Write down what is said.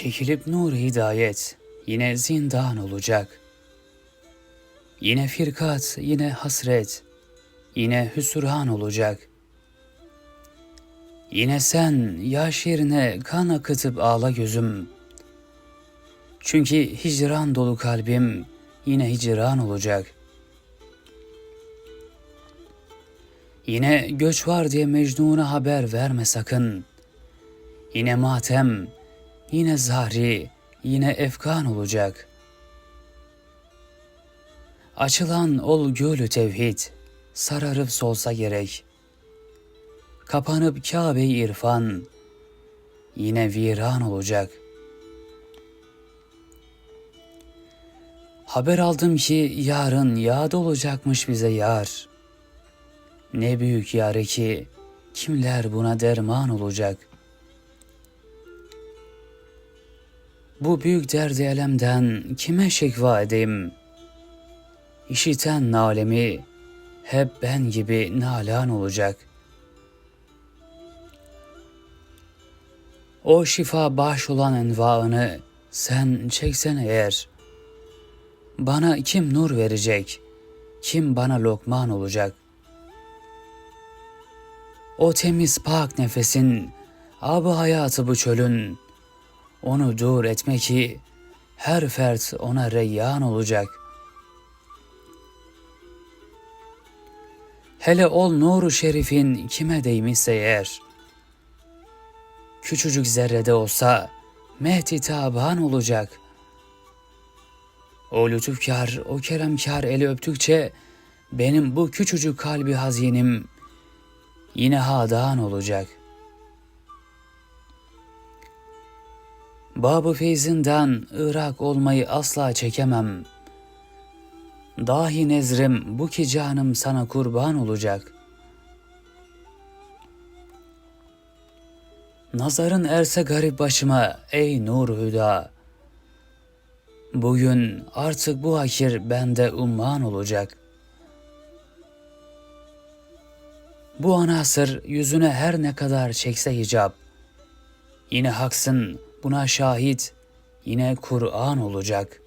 Çekilip nur hidayet, yine zindan olacak. Yine firkat, yine hasret, yine hüsran olacak. Yine sen yaş yerine kan akıtıp ağla gözüm. Çünkü hicran dolu kalbim yine hicran olacak. Yine göç var diye Mecnun'a haber verme sakın. Yine matem, yine zahri, yine efkan olacak. Açılan ol gölü tevhid, sararıp solsa gerek. Kapanıp Kabe irfan, yine viran olacak. Haber aldım ki yarın yağda olacakmış bize yar. Ne büyük yare ki kimler buna derman olacak. Bu büyük derdi elemden kime şekva edeyim? İşiten nalemi hep ben gibi nalan olacak. O şifa baş olan envaını sen çeksen eğer, bana kim nur verecek, kim bana lokman olacak? O temiz pak nefesin, abı hayatı bu çölün, onu dur etme ki her fert ona reyyan olacak. Hele ol nuru şerifin kime değmişse eğer, küçücük zerrede olsa mehdi taban olacak. O lütufkar, o keremkar eli öptükçe benim bu küçücük kalbi hazinim yine hadan olacak. Babı feyzinden Irak olmayı asla çekemem. Dahi nezrim bu ki canım sana kurban olacak. Nazarın erse garip başıma ey nur hüda. Bugün artık bu hakir bende umman olacak. Bu anasır yüzüne her ne kadar çekse hicap. Yine haksın buna şahit, yine Kur'an olacak.